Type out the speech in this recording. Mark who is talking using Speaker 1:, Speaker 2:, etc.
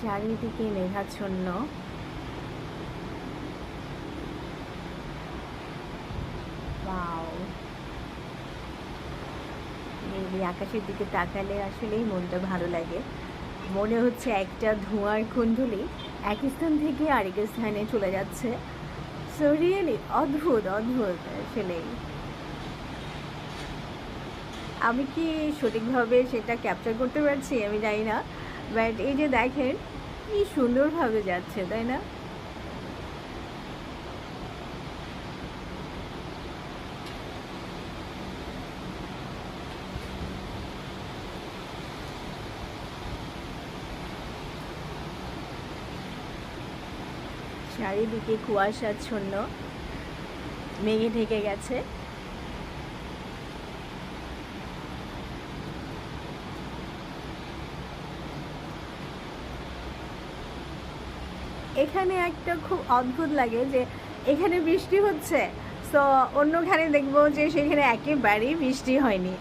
Speaker 1: চারিদিকে মেঘাচ্ছন্ন! এই আকাশের দিকে তাকালে আসলেই মনটা ভালো লাগে। মনে হচ্ছে একটা ধোঁয়ার কুণ্ডলি এক স্থান থেকে আরেক স্থানে চলে যাচ্ছে। সো রিয়েলি অদ্ভুত অদ্ভুত আসলেই। আমি কি সঠিকভাবে সেটা ক্যাপচার করতে পারছি? আমি জানি না। বাট এই যে দেখেন কি সুন্দরভাবে যাচ্ছে তাই না? চারিদিকে কুয়াশাচ্ছন্ন মেঘে ঢেকে গেছে। এখানে একটা খুব অদ্ভুত লাগে যে এখানে বৃষ্টি হচ্ছে। তো অন্যখানে দেখব যে সেখানে একেবারেই বৃষ্টি হয়নি।